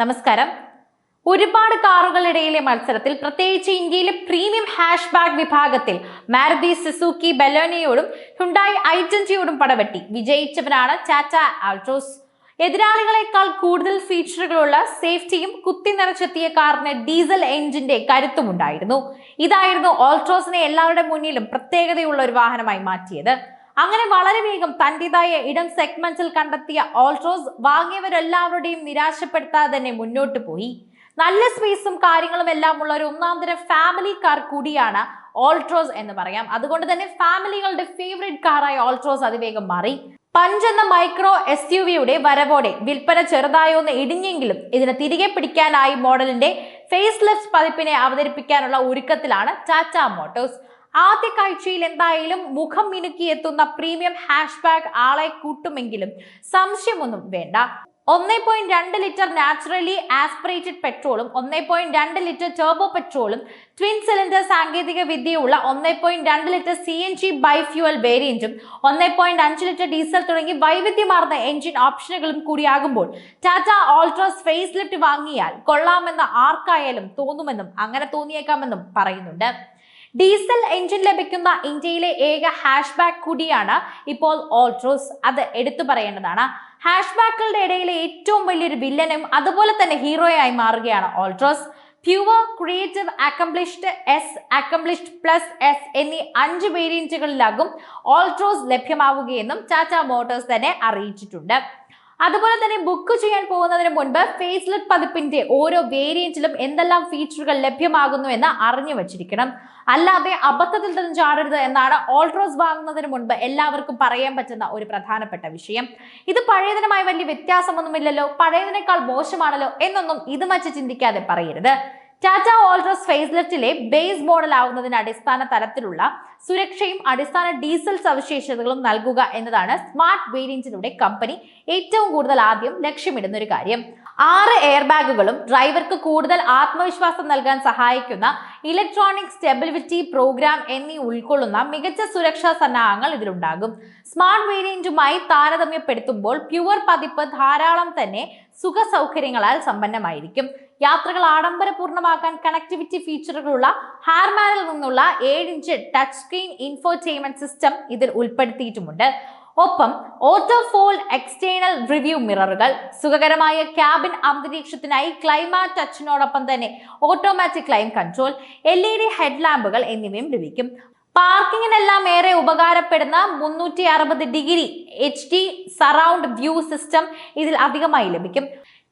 നമസ്കാരം. ഒരുപാട് കാറുകളിടയിലെ മത്സരത്തിൽ പ്രത്യേകിച്ച് ഇന്ത്യയിലെ പ്രീമിയം ഹാഷ് ബാഗ് വിഭാഗത്തിൽ മാരുതി സിസുക്കി ബലോനയോടും ഹുണ്ടായി ഐറ്റന്റിയോടും പടവെട്ടി. വിജയിച്ചവനാണ് ടാറ്റ ആൾട്രോസ്. എതിരാളികളെക്കാൾ കൂടുതൽ ഫീച്ചറുകളുള്ള സേഫ്റ്റിയും കുത്തി നിറച്ചെത്തിയ കാറിന് ഡീസൽ എഞ്ചിന്റെ കരുത്തുമുണ്ടായിരുന്നു. ഇതായിരുന്നു ഓൾട്രോസിനെ എല്ലാവരുടെ മുന്നിലും പ്രത്യേകതയുള്ള ഒരു വാഹനമായി മാറ്റിയത്. അങ്ങനെ വളരെ വേഗം തന്റേതായ ഇടം സെഗ്മെന്റിൽ കണ്ടെത്തിയ ഓൾട്രോസ് വാങ്ങിയവരെല്ലാവരുടെയും നിരാശപ്പെടുത്താതെ തന്നെ മുന്നോട്ട് പോയി. നല്ല സ്പേസും കാര്യങ്ങളും എല്ലാം ഉള്ള ഒരു ഒന്നാന്തരം ഫാമിലി കാർ കൂടിയാണ് ഓൾട്രോസ് എന്ന് പറയാം. അതുകൊണ്ട് തന്നെ ഫാമിലികളുടെ ഫേവറേറ്റ് കാറായ ഓൾട്രോസ് അതിവേഗം മാറി. പഞ്ച് എന്ന മൈക്രോ എസ് യു വിയുടെ വരവോടെ വിൽപ്പന ചെറുതായൊന്ന് ഇടിഞ്ഞെങ്കിലും ഇതിനെ തിരികെ പിടിക്കാനായി മോഡലിന്റെ ഫേസ് ലെഫ്റ്റ് പതിപ്പിനെ അവതരിപ്പിക്കാനുള്ള ഒരുക്കത്തിലാണ് ടാറ്റ മോട്ടോഴ്സ് ആദ്യ കാഴ്ചയിൽ എന്തായാലും മുഖം മിനുക്കി എത്തുന്ന പ്രീമിയം ഹാഷ് ബാഗ് ആളെ കൂട്ടുമെങ്കിലും സംശയമൊന്നും വേണ്ട. ഒന്നേ പോയിന്റ് രണ്ട് ലിറ്റർ നാച്ചുറലി ആസ്പിറേറ്റഡ് പെട്രോളും ഒന്നേ പോയിന്റ് രണ്ട് ലിറ്റർ ടർബോ പെട്രോളും ട്വിൻ സിലിണ്ടർ സാങ്കേതിക വിദ്യയുള്ള ഒന്നേ പോയിന്റ് രണ്ട് litre C N G bifuel വേരിയന്റും ഒന്നേ പോയിന്റ് അഞ്ച് ലിറ്റർ ഡീസൽ തുടങ്ങി വൈവിധ്യമാർന്ന എഞ്ചിൻ ഓപ്ഷനുകളും കൂടിയാകുമ്പോൾ ടാറ്റ ഓൾട്രോസ് ഫേസ് ലിഫ്റ്റ് വാങ്ങിയാൽ കൊള്ളാമെന്ന് ആർക്കായാലും തോന്നുമെന്നും അങ്ങനെ തോന്നിയേക്കാമെന്നും പറയുന്നുണ്ട്. ഡീസൽ എഞ്ചിൻ ലഭിക്കുന്ന ഇന്ത്യയിലെ ഏക ഹാഷ് ബാക്ക് കൂടിയാണ് ഇപ്പോൾ ഓൾട്രോസ്. അത് എടുത്തു പറയേണ്ടതാണ്. ഹാഷ് ബാക്കുകളുടെ ഇടയിലെ ഏറ്റവും വലിയൊരു വില്ലനും അതുപോലെ തന്നെ ഹീറോയായി മാറുകയാണ് Altroz. Pure creative accomplished S accomplished plus S എന്നീ അഞ്ച് വേരിയന്റുകളിലാകും ഓൾട്രോസ് ലഭ്യമാവുകയെന്നും ടാറ്റ മോട്ടോഴ്സ് തന്നെ അറിയിച്ചിട്ടുണ്ട്. അതുപോലെ തന്നെ ബുക്ക് ചെയ്യാൻ പോകുന്നതിന് മുൻപ് ഫേസ്ലെറ്റ് പതിപ്പിന്റെ ഓരോ വേരിയന്റിലും എന്തെല്ലാം ഫീച്ചറുകൾ ലഭ്യമാകുന്നു എന്ന് അറിഞ്ഞു വച്ചിരിക്കണം. അല്ലാതെ അബദ്ധത്തിൽ തന്നെ ചാടരുത് എന്നാണ് ഓൾട്രോസ് വാങ്ങുന്നതിന് മുൻപ് എല്ലാവർക്കും പറയാൻ പറ്റുന്ന ഒരു പ്രധാനപ്പെട്ട വിഷയം. ഇത് പഴയതിനുമായി വലിയ വ്യത്യാസമൊന്നുമില്ലല്ലോ പഴയതിനേക്കാൾ മോശമാണല്ലോ എന്നൊന്നും ഇത് ചിന്തിക്കാതെ പറയരുത്. ടാറ്റ ഓൾട്രോസ് ഫേസ് ലിഫ്റ്റിലെ ബേസ് മോഡൽ ആവുന്നതിന് അടിസ്ഥാന തലത്തിലുള്ള സുരക്ഷയും അടിസ്ഥാന ഡീസൽ സവിശേഷതകളും നൽകുക എന്നതാണ് സ്മാർട്ട് വേരിയന്റിലൂടെ കമ്പനി ഏറ്റവും കൂടുതൽ ആദ്യം ലക്ഷ്യമിടുന്ന ഒരു കാര്യം. ആറ് എയർ ബാഗുകളും ഡ്രൈവർക്ക് കൂടുതൽ ആത്മവിശ്വാസം നൽകാൻ സഹായിക്കുന്ന ഇലക്ട്രോണിക് സ്റ്റെബിലിറ്റി പ്രോഗ്രാം എന്നീ ഉൾക്കൊള്ളുന്ന മികച്ച സുരക്ഷാ സന്നാഹങ്ങൾ ഇതിലുണ്ടാകും. സ്മാർട്ട് വേരിയന്റുമായി താരതമ്യപ്പെടുത്തുമ്പോൾ പ്യുവർ പതിപ്പ് ധാരാളം തന്നെ സുഖ സൗകര്യങ്ങളാൽ സമ്പന്നമായിരിക്കും. യാത്രകൾ ആഡംബരപൂർണമാക്കാൻ കണക്ടിവിറ്റി ഫീച്ചറുകളുള്ള ഹാർമാനിൽ നിന്നുള്ള ഏഴ് inch touch screen infotainment system ഇതിൽ ഉൾപ്പെടുത്തിയിട്ടുമുണ്ട്. ഒപ്പം ഓട്ടോഫോൾ എക്സ്റ്റേണൽ റിവ്യൂ മിററുകൾ സുഖകരമായ ക്യാബിൻ അന്തരീക്ഷത്തിനായി ക്ലൈമാ ടച്ചിനോടൊപ്പം തന്നെ automatic line control L E D ഹെഡ്ലാമ്പുകൾ എന്നിവയും ലഭിക്കും. പാർക്കിങ്ങിനെല്ലാം ഏറെ ഉപകാരപ്പെടുന്ന മുന്നൂറ്റി അറുപത് degree H D surround view system ഇതിൽ അധികമായി ലഭിക്കും.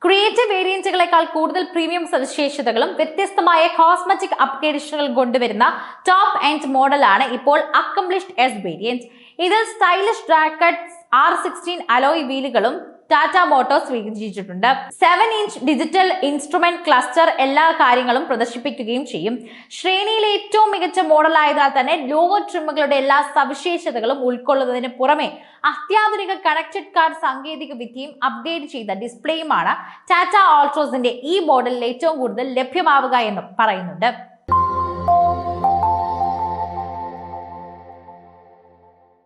ക്രിയേറ്റീവ് വേരിയന്റുകളെക്കാൾ കൂടുതൽ പ്രീമിയം സവിശേഷതകളും വ്യത്യസ്തമായ കോസ്മെറ്റിക് അപ്ഗ്രേഡേഷനുകൾ കൊണ്ടുവരുന്ന ടോപ്പ് എൻഡ് മോഡലാണ് ഇപ്പോൾ അക്കംപ്ലിഷ്ഡ് എസ് വേരിയന്റ് ഇതിൽ സ്റ്റൈലിഷ് ഡ്രാക്കറ്റ് ആർ സിക്സ്റ്റീൻ അലോയ് വീലുകളും Tata Motors വികസിച്ചിട്ടുണ്ട് seven inch digital instrument cluster എല്ലാ കാര്യങ്ങളും പ്രദർശിപ്പിക്കുകയും ചെയ്യും. ശ്രേണിയിലെ ഏറ്റവും മികച്ച മോഡലായതിനാൽ തന്നെ ലോവർ ട്രിമ്മുകളുടെ എല്ലാ സവിശേഷതകളും ഉൾക്കൊള്ളുന്നതിന് പുറമെ അത്യാധുനിക കണക്റ്റഡ് കാർ സാങ്കേതിക വിദ്യയും അപ്ഡേറ്റ് ചെയ്ത ഡിസ്പ്ലേയുമാണ് ടാറ്റ ഓൾട്രോസിന്റെ ഈ മോഡലിൽ ഏറ്റവും കൂടുതൽ ലഭ്യമാവുക എന്നും പറയുന്നുണ്ട്.